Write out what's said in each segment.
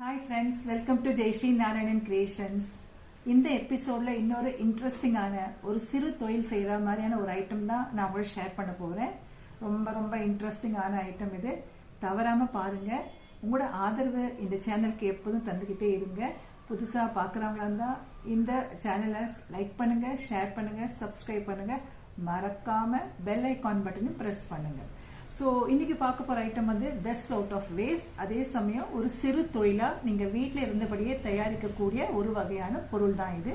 Hi friends welcome to Jayashree Narayanan creations இந்த எபிசோடில் இன்னொரு இன்ட்ரெஸ்டிங்கான ஒரு சிறு தொழில் செய்கிற மாதிரியான ஒரு ஐட்டம் தான் நான் உங்களோட ஷேர் பண்ண போகிறேன் ரொம்ப ரொம்ப இன்ட்ரெஸ்டிங்கான ஐட்டம் இது. தவறாமல் பாருங்கள் உங்களோட ஆதரவு இந்த சேனலுக்கு எப்போதும் தந்துக்கிட்டே இருங்க. புதுசாக பார்க்குறவங்களா இருந்தால் இந்த சேனலை லைக் பண்ணுங்கள் ஷேர் பண்ணுங்கள் சப்ஸ்கிரைப் பண்ணுங்கள் மறக்காமல் பெல் ஐக்கான் பட்டனும் ப்ரெஸ் பண்ணுங்கள் ஸோ இன்னைக்கு பார்க்க போகிற ஐட்டம் வந்து பெஸ்ட் அவுட் ஆஃப் வேஸ்ட் அதே சமயம் ஒரு சிறு தொழிலாக நீங்கள் வீட்டில் இருந்தபடியே தயாரிக்கக்கூடிய ஒரு வகையான பொருள் தான் இது.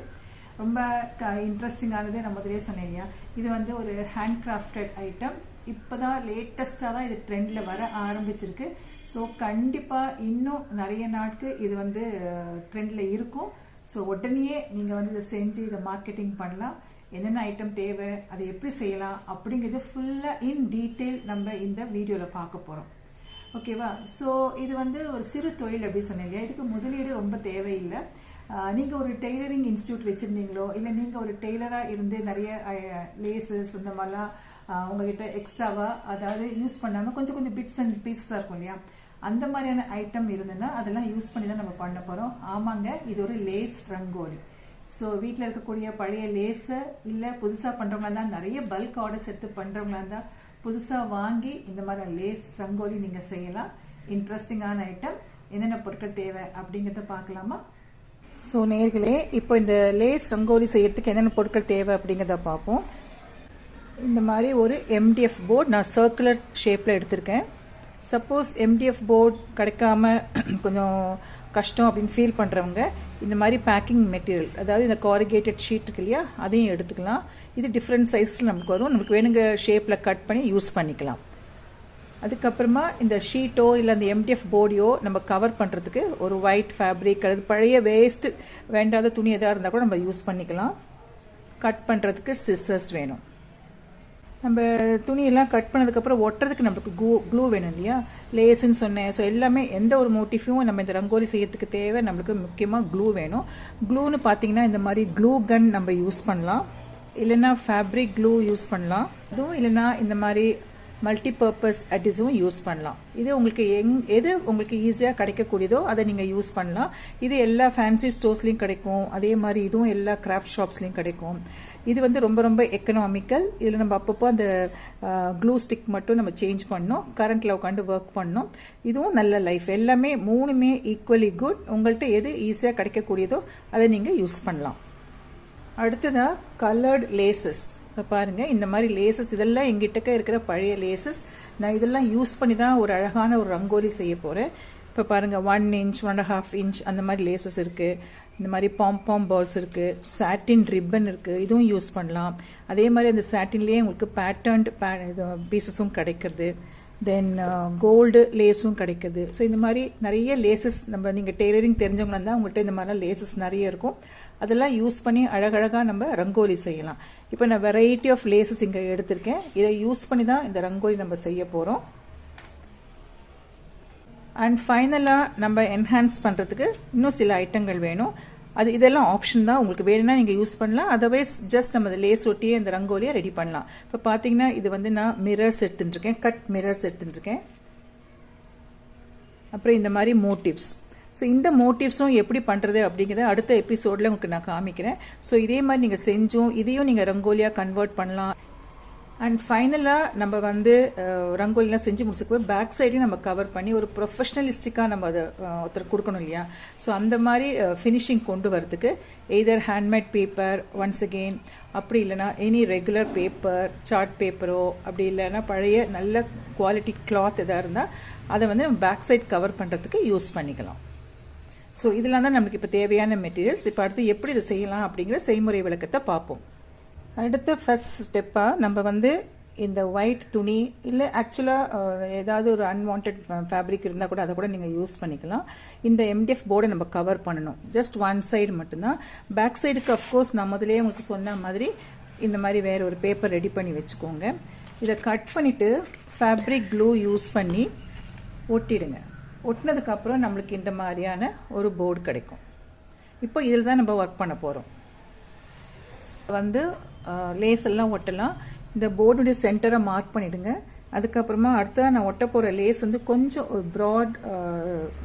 ரொம்ப க இன்ட்ரெஸ்டிங்கானது நம்ம முதலே சொன்னேன் இல்லையா? இது வந்து ஒரு ஹேண்ட் கிராஃப்டட் ஐட்டம் இப்போ தான் லேட்டஸ்ட்டாக தான் இது ட்ரெண்டில் வர ஆரம்பிச்சிருக்கு. ஸோ கண்டிப்பாக இன்னும் நிறைய நாட்கு இது வந்து ட்ரெண்டில் இருக்கும். ஸோ உடனேயே நீங்கள் வந்து இதை செஞ்சு இதை மார்க்கெட்டிங் பண்ணலாம். என்னென்ன ஐட்டம் தேவை அதை எப்படி செய்யலாம் அப்படிங்கிறது ஃபுல்லாக இன் டீட்டெயில் நம்ம இந்த வீடியோவில் பார்க்க போகிறோம் ஓகேவா ஸோ இது வந்து ஒரு சிறு தொழில் அப்படி சொன்னீங்க. இதுக்கு முதலீடு ரொம்ப தேவையில்லை. நீங்கள் ஒரு டெய்லரிங் இன்ஸ்டியூட் வச்சுருந்தீங்களோ இல்லை நீங்கள் ஒரு டெய்லராக இருந்து நிறைய லேசஸ் இந்த மாதிரிலாம் உங்ககிட்ட எக்ஸ்ட்ராவாக அதாவது யூஸ் பண்ணாமல் கொஞ்சம் கொஞ்சம் பிட்ஸ் அண்ட் பீசஸாக இருக்கும் இல்லையா? அந்த மாதிரியான ஐட்டம் இருந்ததுன்னா அதெல்லாம் யூஸ் பண்ணி தான் நம்ம பண்ண போகிறோம் ஆமாங்க இது ஒரு லேஸ் ரங்கோலி. ஸோ வீட்டில் இருக்கக்கூடிய பழைய லேஸை இல்லை புதுசாக பண்ணுறவங்களா இருந்தால் நிறைய பல்க் ஆர்டர்ஸ் எடுத்து பண்ணுறவங்களா இருந்தால் புதுசாக வாங்கி இந்த மாதிரி லேஸ் ரங்கோலி நீங்கள் செய்யலாம். இன்ட்ரெஸ்டிங்கான ஐட்டம் என்னென்ன பொருட்கள் தேவை அப்படிங்கிறத பார்க்கலாமா? ஸோ நேர்களே இப்போ இந்த லேஸ் ரங்கோலி செய்யறதுக்கு என்னென்ன பொருட்கள் தேவை அப்படிங்கிறத பார்ப்போம். இந்த மாதிரி ஒரு எம்டிஎஃப் போர்டு நான் சர்க்குலர் ஷேப்பில் எடுத்திருக்கேன். சப்போஸ் எம்டிஎஃப் போர்டு கிடைக்காம கொஞ்சம் கஷ்டம் அப்படின்னு ஃபீல் பண்ணுறவங்க இந்த மாதிரி பேக்கிங் மெட்டீரியல் அதாவது இந்த காரிகேட்டட் ஷீட் இருக்கு இல்லையா அதையும் எடுத்துக்கலாம். இது டிஃப்ரெண்ட் சைஸில் நமக்கு வரும். நமக்கு வேணுங்க ஷேப்பில் கட் பண்ணி யூஸ் பண்ணிக்கலாம். அதுக்கப்புறமா இந்த ஷீட்டோ இல்லை அந்த எம்டிஎஃப் போர்டையோ நம்ம கவர் பண்ணுறதுக்கு ஒரு ஒயிட் ஃபேப்ரிக் அல்லது பழைய வேஸ்ட்டு வேண்டாத துணி எதாக இருந்தால் கூட நம்ம யூஸ் பண்ணிக்கலாம். கட் பண்ணுறதுக்கு சிஸ்ஸர்ஸ் வேணும். நம்ம துணியெல்லாம் கட் பண்ணதுக்கப்புறம் ஒட்டுறதுக்கு நம்மளுக்கு க்ளூ க்ளூ வேணும் இல்லையா? லேஸுன்னு சொன்னேன். ஸோ எல்லாமே எந்த ஒரு மோட்டிஃபையும் நம்ம இந்த ரங்கோலி செய்யறதுக்கு தேவை. நம்மளுக்கு முக்கியமாக க்ளூ வேணும். க்ளூன்னு பார்த்தீங்கன்னா இந்த மாதிரி க்ளூ கன் நம்ம யூஸ் பண்ணலாம். இல்லைன்னா ஃபேப்ரிக் க்ளூ யூஸ் பண்ணலாம். அதுவும் இல்லைன்னா இந்த மாதிரி மல்டி பர்பஸ் அட்டிஸும் யூஸ் பண்ணலாம். இது உங்களுக்கு எங் எது உங்களுக்கு ஈஸியாக கிடைக்கக்கூடியதோ அதை நீங்கள் யூஸ் பண்ணலாம். இது எல்லா ஃபேன்சி ஸ்டோர்ஸ்லையும் கிடைக்கும். அதே மாதிரி இதுவும் எல்லா கிராஃப்ட் ஷாப்ஸ்லையும் கிடைக்கும். இது வந்து ரொம்ப ரொம்ப எக்கனாமிக்கல் இதில் நம்ம அப்பப்போ அந்த க்ளூ ஸ்டிக் மட்டும் நம்ம சேஞ்ச் பண்ணோம். கரண்ட்டில் உட்காந்து ஒர்க் பண்ணோம். இதுவும் நல்ல லைஃப் எல்லாமே மூணுமே ஈக்குவலி குட் உங்கள்கிட்ட எது ஈஸியாக கிடைக்கக்கூடியதோ அதை நீங்கள் யூஸ் பண்ணலாம். அடுத்ததாக கலர்ட் லேசஸ் இப்போ பாருங்கள் இந்த மாதிரி லேசஸ் இதெல்லாம் எங்கிட்டக்க இருக்கிற பழைய லேசஸ் நான் இதெல்லாம் யூஸ் பண்ணி தான் ஒரு அழகான ஒரு ரங்கோலி செய்ய போகிறேன் இப்போ பாருங்கள் one inch one and half inch அந்த மாதிரி லேசஸ் இருக்குது இந்த மாதிரி பாம் பால்ஸ் இருக்குது சாட்டின் ரிப்பன் இருக்குது இதுவும் யூஸ் பண்ணலாம். அதே மாதிரி அந்த சாட்டின்லேயே உங்களுக்கு பேட்டர்ன்ட் பே இது பீசஸும் கிடைக்கிறது. தென் கோல்டு லேஸும் கிடைக்குது. ஸோ இந்த மாதிரி நிறைய லேசஸ் நம்ம நீங்கள் டெய்லரிங் தெரிஞ்சவங்களா இருந்தால் உங்கள்கிட்ட இந்த மாதிரிலாம் லேசஸ் நிறைய இருக்கும். அதெல்லாம் யூஸ் பண்ணி அழகழகாக நம்ம ரங்கோலி செய்யலாம். இப்போ நான் வெரைட்டி ஆஃப் லேசஸ் இங்கே எடுத்திருக்கேன். இதை யூஸ் பண்ணி தான் இந்த ரங்கோலி நம்ம செய்ய போகிறோம் அண்ட் ஃபைனலாக நம்ம என்ஹான்ஸ் பண்ணுறதுக்கு இன்னும் சில ஐட்டங்கள் வேணும். அது இதெல்லாம் ஆப்ஷன் தான். உங்களுக்கு வேணும்னா நீங்கள் யூஸ் பண்ணலாம். அதர்வைஸ் ஜஸ்ட் நம்ம அதை லேஸ் ஒட்டியே இந்த ரங்கோலியை ரெடி பண்ணலாம். இப்போ பார்த்தீங்கன்னா இது வந்து நான் மிரர்ஸ் எடுத்துட்டுருக்கேன். கட் மிரர்ஸ் எடுத்துட்டுருக்கேன். அப்புறம் இந்த மாதிரி மோட்டிவ்ஸ் ஸோ இந்த மோட்டிவ்ஸும் எப்படி பண்ணுறது அப்படிங்கிறத அடுத்த எபிசோடில் உங்களுக்கு நான் காமிக்கிறேன். ஸோ இதே மாதிரி நீங்கள் செஞ்சும் இதையும் நீங்கள் ரங்கோலியாக கன்வெர்ட் பண்ணலாம். அண்ட் ஃபைனலாக நம்ம வந்து ரங்கோலிலாம் செஞ்சு முடிச்சுக்குவோம் பேக் சைடையும் நம்ம கவர் பண்ணி ஒரு ப்ரொஃபஷ்னலிஸ்டிக்காக நம்ம அதை ஒருத்தர் கொடுக்கணும் இல்லையா? ஸோ அந்த மாதிரி ஃபினிஷிங் கொண்டு வரதுக்கு either handmade paper once again அப்படி இல்லைனா எனி ரெகுலர் பேப்பர் சார்ட் பேப்பரோ அப்படி இல்லைன்னா பழைய நல்ல குவாலிட்டி கிளாத் எதாக இருந்தால் அதை வந்து நம்ம பேக் சைட் கவர் பண்ணுறதுக்கு யூஸ் பண்ணிக்கலாம். ஸோ இதெல்லாம் தான் நமக்கு இப்போ தேவையான மெட்டீரியல்ஸ் இப்போ அடுத்து எப்படி இதை செய்யலாம் அப்படிங்கிற செய்முறை விளக்கத்தை பார்ப்போம். அடுத்த ஃபஸ்ட் ஸ்டெப்பாக நம்ம வந்து இந்த ஒயிட் துணி இல்லை ஆக்சுவலாக ஏதாவது ஒரு அன்வான்ட் ஃபேப்ரிக் இருந்தால் கூட அதை கூட நீங்கள் யூஸ் பண்ணிக்கலாம். இந்த எம்டிஎஃப் போர்டை நம்ம கவர் பண்ணணும். ஜஸ்ட் ஒன் சைடு மட்டும்தான். பேக் சைடுக்கு அஃப்கோர்ஸ் நான் முதலே உங்களுக்கு சொன்ன மாதிரி இந்த மாதிரி வேறு ஒரு பேப்பர் ரெடி பண்ணி வச்சுக்கோங்க. இதை கட் பண்ணிவிட்டு ஃபேப்ரிக் க்ளூ யூஸ் பண்ணி ஒட்டிடுங்க. ஒட்டினதுக்கப்புறம் நம்மளுக்கு இந்த மாதிரியான ஒரு போர்டு கிடைக்கும். இப்போ இதில் தான் நம்ம ஒர்க் பண்ண போகிறோம் வந்து லேஸ் எல்லாம் ஒட்டலாம். இந்த போர்டுடைய சென்டரை மார்க் பண்ணிவிடுங்க அதுக்கப்புறமா அடுத்ததாக நான் ஒட்ட போகிற லேஸ் வந்து கொஞ்சம் ஒரு ப்ராட்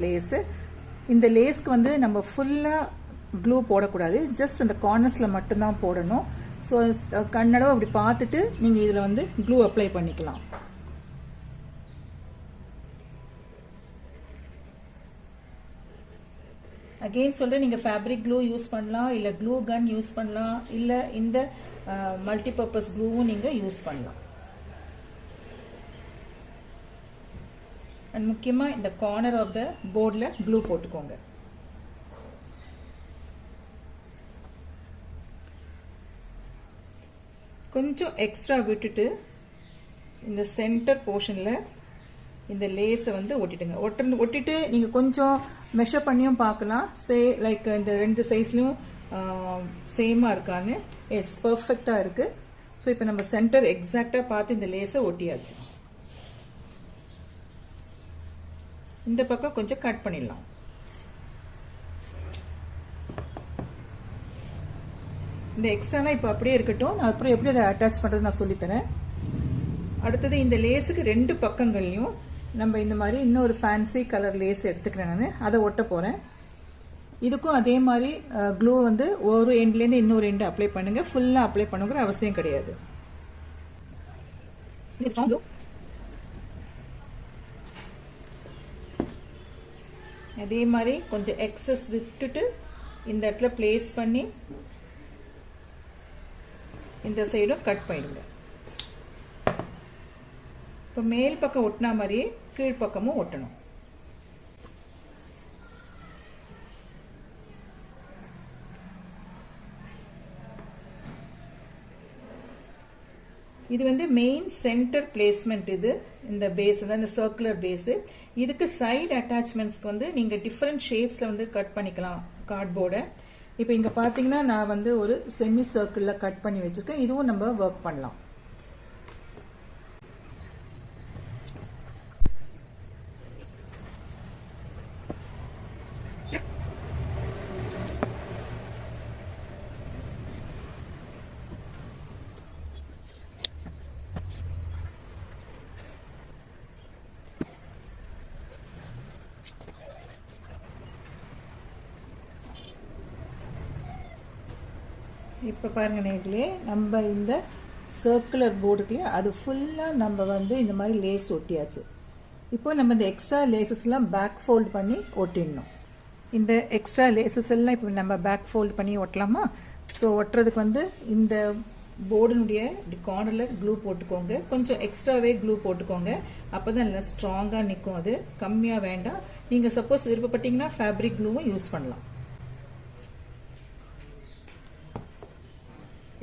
லேஸு. இந்த லேஸ்க்கு வந்து நம்ம ஃபுல்லாக க்ளூ போடக்கூடாது. ஜஸ்ட் அந்த கார்னர்ஸில் மட்டும்தான் போடணும். ஸோ கண்ணடவை அப்படி பார்த்துட்டு நீங்கள் இதில் வந்து க்ளூ அப்ளை பண்ணிக்கலாம். அகெயின் சொல்கிறேன் நீங்கள் ஃபேப்ரிக் க்ளூ யூஸ் பண்ணலாம் இல்லை க்ளூ கன் யூஸ் பண்ணலாம் இல்லை இந்த மல்டிபர்பஸ் க்ளூவும் நீங்கள் யூஸ் பண்ணலாம். அண்ட் முக்கியமாக இந்த கார்னர் ஆஃப் த போர்டில் க்ளூ போட்டுக்கோங்க. கொஞ்சம் எக்ஸ்ட்ரா விட்டுட்டு இந்த சென்டர் போர்ஷனில் இந்த லேஸை வந்து ஒட்டிட்டுங்க ஒட்டு ஒட்டிட்டு நீங்கள் கொஞ்சம் மெஷர் பண்ணியும் பார்க்கலாம். சே லைக் இந்த ரெண்டு சைஸ்லையும் சேமாக இருக்கான்னு. எஸ் பர்ஃபெக்டாக இருக்குது ஸோ இப்போ நம்ம சென்டர் எக்ஸாக்டாக பார்த்து இந்த லேஸை ஒட்டியாச்சு. இந்த பக்கம் கொஞ்சம் கட் பண்ணிடலாம். இந்த எக்ஸ்ட்ரானா இப்போ அப்படியே இருக்கட்டும். நான் அப்புறம் எப்படி அதை அட்டாச் பண்ணுறது நான் சொல்லித்தரேன். அடுத்தது இந்த லேஸுக்கு ரெண்டு பக்கங்கள்லையும் நம்ம இந்த மாதிரி இன்னொரு ஃபேன்சி கலர் லேஸ் எடுத்துக்கிறேன் நான். அதை ஒட்ட போகிறேன் இதுக்கும் அதே மாதிரி க்ளூ வந்து ஒரு எண்ட்லேருந்து இன்னொரு எண்டு அப்ளை பண்ணுங்கள் ஃபுல்லாக அப்ளை பண்ணுங்கிற அவசியம் கிடையாது. அதே மாதிரி கொஞ்சம் எக்ஸஸ் விட்டுட்டு இந்த இடத்துல பிளேஸ் பண்ணி இந்த சைடும் கட் பண்ணிடுங்க. இப்போ மேல் பக்கம் ஒட்டினா மாதிரியே கீழ்ப்பக்கமும் ஒட்டணும். இது வந்து மெயின் சென்டர் பிளேஸ்மெண்ட் இது. இந்த பேஸ் தான் இந்த சர்க்குலர் பேஸு இதுக்கு சைடு அட்டாச்மெண்ட்ஸ்க்கு வந்து நீங்கள் டிஃப்ரெண்ட் ஷேப்ஸில் வந்து கட் பண்ணிக்கலாம் கார்ட்போர்டை இப்போ இங்கே பார்த்தீங்கன்னா நான் வந்து ஒரு செமி சர்க்கிளில் கட் பண்ணி வச்சுருக்கேன். இதுவும் நம்ம ஒர்க் பண்ணலாம். இப்போ பாருங்க நேர்களே நம்ம இந்த சர்க்குலர் போர்டுக்குள்ளே அது ஃபுல்லாக நம்ம வந்து இந்த மாதிரி லேஸ் ஒட்டியாச்சு. இப்போ நம்ம இந்த எக்ஸ்ட்ரா லேசஸ்லாம் பேக் ஃபோல்ட் பண்ணி ஒட்டிடணும். இந்த எக்ஸ்ட்ரா லேசஸ் எல்லாம் இப்போ நம்ம பேக் ஃபோல்ட் பண்ணி ஒட்டலாமா? ஸோ ஒட்டுறதுக்கு வந்து இந்த போர்டினுடைய கார்னரில் க்ளூ போட்டுக்கோங்க. கொஞ்சம் எக்ஸ்ட்ராவே க்ளூ போட்டுக்கோங்க. அப்போ தான் நல்லா ஸ்ட்ராங்காக நிற்கும் அது. கம்மியாக வேண்டாம். நீங்கள் சப்போஸ் விருப்பப்பட்டீங்கன்னா ஃபேப்ரிக் க்ளூவும் யூஸ் பண்ணலாம்.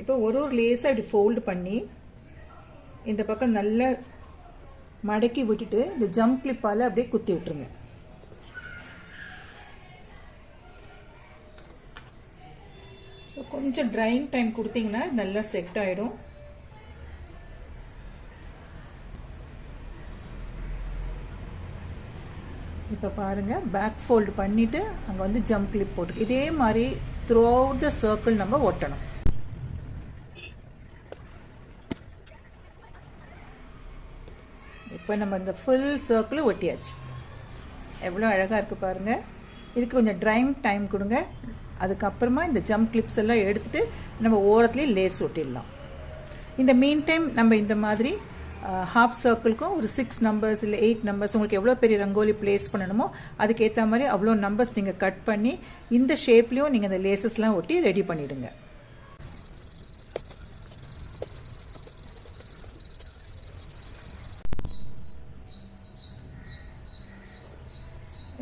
இப்போ ஒரு ஒரு லேஸாக இப்படி ஃபோல்டு பண்ணி இந்த பக்கம் நல்லா மடக்கி விட்டுட்டு இந்த ஜம்ப் கிளிப்பால் அப்படியே குத்தி விட்டுருங்க. ஸோ கொஞ்சம் ட்ரைங் டைம் கொடுத்தீங்கன்னா நல்லா செட் ஆகிடும் இப்போ பாருங்கள் பேக் ஃபோல்டு பண்ணிவிட்டு அங்கே வந்து ஜம்ப் கிளிப் போட்டு இதே மாதிரி த்ரூ அவுட் த சர்க்கிள் நம்ம ஒட்டணும். இப்போ நம்ம இந்த ஃபுல் சர்க்கிளும் ஒட்டியாச்சு. எவ்வளோ அழகாக இருக்குது பாருங்கள் இதுக்கு கொஞ்சம் ட்ரைங் டைம் கொடுங்க. அதுக்கப்புறமா இந்த ஜம்ப் கிளிப்ஸ் எல்லாம் எடுத்துகிட்டு நம்ம ஓரத்துலேயே லேஸ் ஒட்டிடலாம். இந்த மீன் டைம் நம்ம இந்த மாதிரி ஹாஃப் சர்க்கிள்க்கும் ஒரு சிக்ஸ் நம்பர்ஸ் இல்லை எயிட் நம்பர்ஸ் உங்களுக்கு எவ்வளோ பெரிய ரங்கோலி ப்ளேஸ் பண்ணணுமோ அதுக்கேற்ற மாதிரி அவ்வளோ நம்பர்ஸ் நீங்கள் கட் பண்ணி இந்த ஷேப்லேயும் நீங்கள் இந்த லேசஸ்லாம் ஒட்டி ரெடி பண்ணிவிடுங்க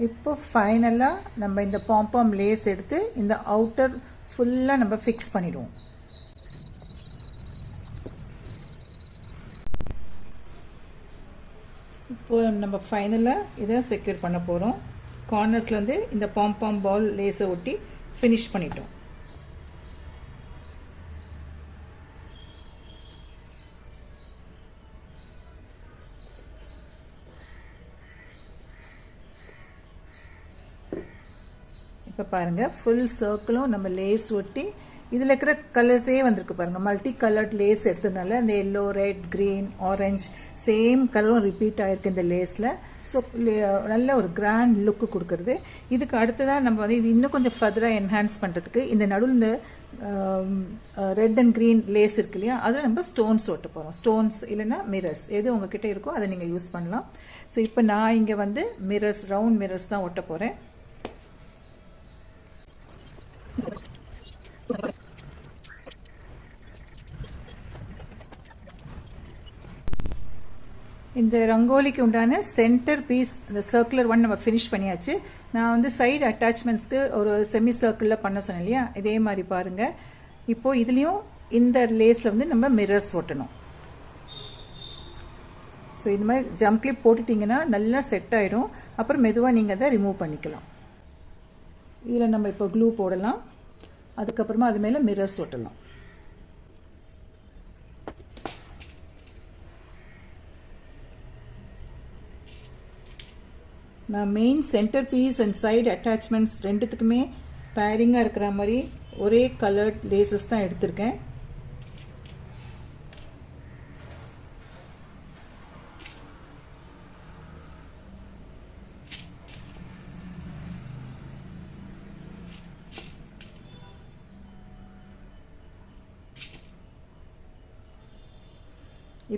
இப்போ ஃபைனலாக நம்ம இந்த பாம்பாம் லேஸ் எடுத்து இந்த அவுட்டர் ஃபுல்லாக நம்ம ஃபிக்ஸ் பண்ணிவிடுவோம் இப்போ நம்ம ஃபைனலாக இதை செக்யூர் பண்ண போகிறோம் கார்னர்ஸ்லேருந்து இந்த பாம்பாம் பால் லேஸை ஒட்டி ஃபினிஷ் பண்ணிட்டோம். இப்போ பாருங்கள் ஃபுல் சர்க்கிளும் நம்ம லேஸ் ஒட்டி இதில் இருக்கிற கலர்ஸே வந்திருக்கு பாருங்கள் மல்டி கலர்ட் லேஸ் எடுத்ததுனால அந்த yellow red green orange same கலரும் ரிப்பீட் ஆகிருக்கு இந்த லேஸில் ஸோ நல்ல ஒரு கிராண்ட் லுக்கு கொடுக்குறது. இதுக்கு அடுத்ததாக நம்ம வந்து இது இன்னும் கொஞ்சம் ஃபர்தராக என்ஹான்ஸ் பண்ணுறதுக்கு இந்த நடுவில் இந்த ரெட் அண்ட் க்ரீன் லேஸ் இருக்கு இல்லையா? அதில் நம்ம ஸ்டோன்ஸ் ஒட்ட போகிறோம் ஸ்டோன்ஸ் இல்லைன்னா மிரர்ஸ் எது உங்ககிட்ட இருக்கோ அதை நீங்கள் யூஸ் பண்ணலாம். ஸோ இப்போ நான் இங்கே வந்து மிரர்ஸ் ரவுண்ட் மிரர்ஸ் தான் ஒட்ட போகிறேன் இந்த ரங்கோலிக்கு உண்டான சென்டர் பீஸ் இந்த சர்க்குலர் ஒன் நம்ம ஃபினிஷ் பண்ணியாச்சு. நான் வந்து சைடு அட்டாச்மெண்ட்ஸ்க்கு ஒரு செமி சர்க்கிளில் பண்ண சொன்னேன் இல்லையா? இதே மாதிரி பாருங்கள் இப்போது இதுலேயும் இந்த லேஸில் வந்து நம்ம மிரர்ஸ் ஒட்டணும். ஸோ இது மாதிரி ஜம்ப் கிளிப் போட்டுட்டிங்கன்னா நல்லா செட் ஆகிடும் அப்புறம் மெதுவாக நீங்கள் அதை ரிமூவ் பண்ணிக்கலாம். இதில் நம்ம இப்போ க்ளூ போடலாம். அதுக்கப்புறமா அது மேலே மிரர்ஸ் ஒட்டலாம் நான் main centre piece and side attachments ரெண்டுத்துக்குமே பேரிங்காக இருக்கிற மாதிரி ஒரே கலர்ட் லேசஸ் தான் எடுத்திருக்கேன்.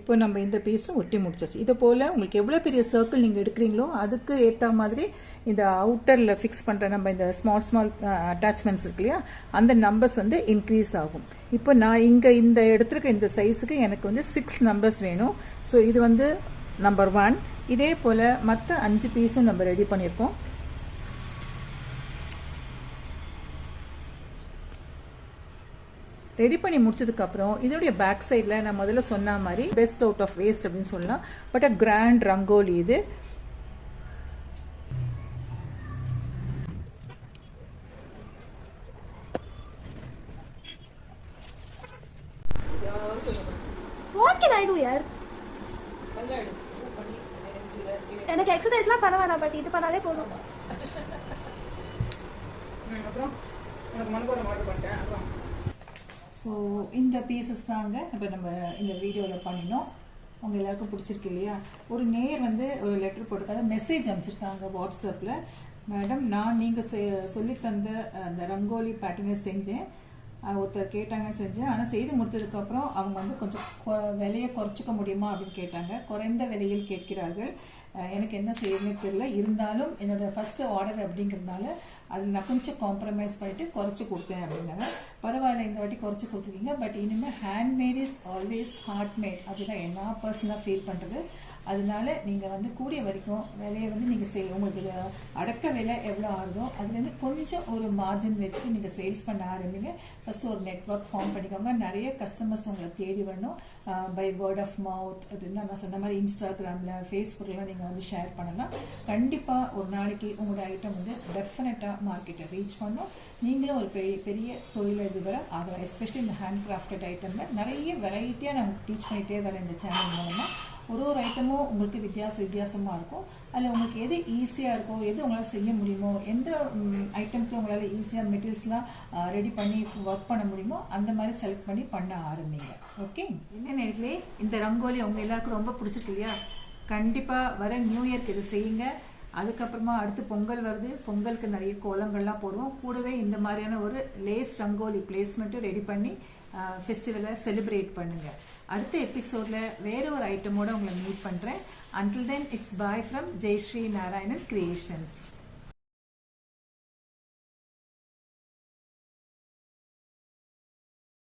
இப்போ நம்ம இந்த பீஸும் ஒட்டி முடிச்சாச்சு. இதை போல் உங்களுக்கு எவ்வளோ பெரிய சர்க்கிள் நீங்கள் எடுக்கிறீங்களோ அதுக்கு ஏற்ற மாதிரி இந்த அவுட்டரில் ஃபிக்ஸ் பண்ணுற நம்ம இந்த ஸ்மால் ஸ்மால் அட்டாச்மெண்ட்ஸ் இருக்கு இல்லையா அந்த நம்பர்ஸ் வந்து இன்க்ரீஸ் ஆகும். இப்போ நான் இங்கே இந்த எடுத்துருக்க இந்த சைஸுக்கு எனக்கு வந்து சிக்ஸ் நம்பர்ஸ் வேணும். ஸோ இது வந்து நம்பர் ஒன் இதே போல் மற்ற அஞ்சு பீஸும் நம்ம ரெடி பண்ணியிருக்கோம். ரெடி பண்ணி முடிச்சதுக்கப்புறம் இதோடைய பேக் சைடில் நான் முதல்ல சொன்ன மாதிரி பெஸ்ட் அவுட் ஆஃப் வேஸ்ட் அப்படின்னு சொல்லலாம். பட் அ கிராண்ட் ரங்கோலி இது. கேன் ஐ டு யார் எனக்கு எக்ஸசைஸ்லாம் பண்ண வேணாம் பட் இது பண்ணாலே போதும். அப்புறம் எனக்கு மண்கோரம் ஆர்டர் பண்ணிட்டேன். அப்புறம் ஸோ இந்த பீசஸ் தாங்க இப்போ நம்ம இந்த வீடியோவில் பண்ணினோம். உங்கள் எல்லாருக்கும் பிடிச்சிருக்கு இல்லையா? ஒரு நேர் வந்து ஒரு லெட்டர் போட்டிருக்காங்க. மெசேஜ் அனுப்பிச்சிருக்காங்க வாட்ஸ்அப்பில் மேடம் நான் நீங்கள் சொல்லி தந்த அந்த ரங்கோலி பேட்டர்னை செஞ்சேன். ஒருத்தர் கேட்டாங்க செஞ்சேன். ஆனால் செய்து முடித்ததுக்கப்புறம் அவங்க வந்து கொஞ்சம் கொ- விலையை குறைச்சிக்க முடியுமா அப்படின்னு கேட்டாங்க. குறைந்த விலையில் கேட்கிறார்கள். எனக்கு என்ன செய்யணும்னு தெரியல. இருந்தாலும் என்னோடய ஃபஸ்ட்டு ஆர்டர் அப்படிங்கிறதுனால அதில் நான் கொஞ்சம் காம்ப்ரமைஸ் பண்ணிட்டு குறைச்சி கொடுத்தேன் அப்படின்னாங்க. பரவாயில்ல இந்த வாட்டி குறைச்சி கொடுத்துருக்கீங்க பட் இனிமேல் ஹேண்ட்மேட் இஸ் ஆல்வேஸ் ஹார்ட்மேட் அப்படிதான் நான் பர்சனாக ஃபீல் பண்ணுறது அதனால நீங்கள் வந்து கூடிய வரைக்கும் விலையை வந்து நீங்கள் செய் உங்களுக்கு அடக்க விலை எவ்வளோ ஆகுதோ அதுலேருந்து கொஞ்சம் ஒரு மார்ஜின் வச்சுட்டு நீங்கள் சேல்ஸ் பண்ண ஆரம்பிங்க. ஃபஸ்ட்டு ஒரு நெட்வொர்க் ஃபார்ம் பண்ணிக்கோங்க. நிறைய கஸ்டமர்ஸ் உங்களை தேடி வரணும். பை வேர்ட் ஆஃப் மவுத் அப்படின்னா நான் சொன்ன மாதிரி இன்ஸ்டாகிராமில் ஃபேஸ்புக்கில் நீங்கள் வந்து ஷேர் பண்ணலாம். கண்டிப்பாக ஒரு நாளைக்கு உங்களோட ஐட்டம் வந்து டெஃபினட்டாக மார்க்கெட்டை ரீச் பண்ணும். நீங்களும் ஒரு பெரிய பெரிய தொழிலதிபரை ஆகலாம் எஸ்பெஷலி இந்த ஹேண்ட் கிராஃப்டட் ஐட்டமில் நிறைய வெரைட்டியாக நாங்கள் டீச் பண்ணிகிட்டே வரேன் இந்த சேனல் மூலமாக ஒரு ஒரு ஐட்டமும் உங்களுக்கு வித்தியாச வித்தியாசமாக இருக்கும். அதில் உங்களுக்கு எது ஈஸியாக இருக்கோ எது உங்களால் செய்ய முடியுமோ எந்த ஐட்டம்க்கு உங்களால் ஈஸியாக மெட்டீரியல்ஸ்லாம் ரெடி பண்ணி ஒர்க் பண்ண முடியுமோ அந்த மாதிரி செலக்ட் பண்ணி பண்ண ஆரம்பிங்க. ஓகே என்ன நேர்களே இந்த ரங்கோலி உங்கள் எல்லாருக்கும் ரொம்ப பிடிச்சிருக்கு இல்லையா? கண்டிப்பாக வர நியூ இயர்க்கு இது செய்யுங்க. அதுக்கப்புறமா அடுத்து பொங்கல் வருது. பொங்கலுக்கு நிறைய கோலங்கள்லாம் போடுவோம். கூடவே இந்த மாதிரியான ஒரு லேஸ் ரங்கோலி பிளேஸ்மெண்ட்டும் ரெடி பண்ணி ஃபெஸ்டிவலை செலிப்ரேட் பண்ணுங்கள் அடுத்த எபிசோடில் வேறு ஒரு ஐட்டமோடு உங்களை மீட் பண்ணுறேன் until then it's bye from Jayashree Narayanan creations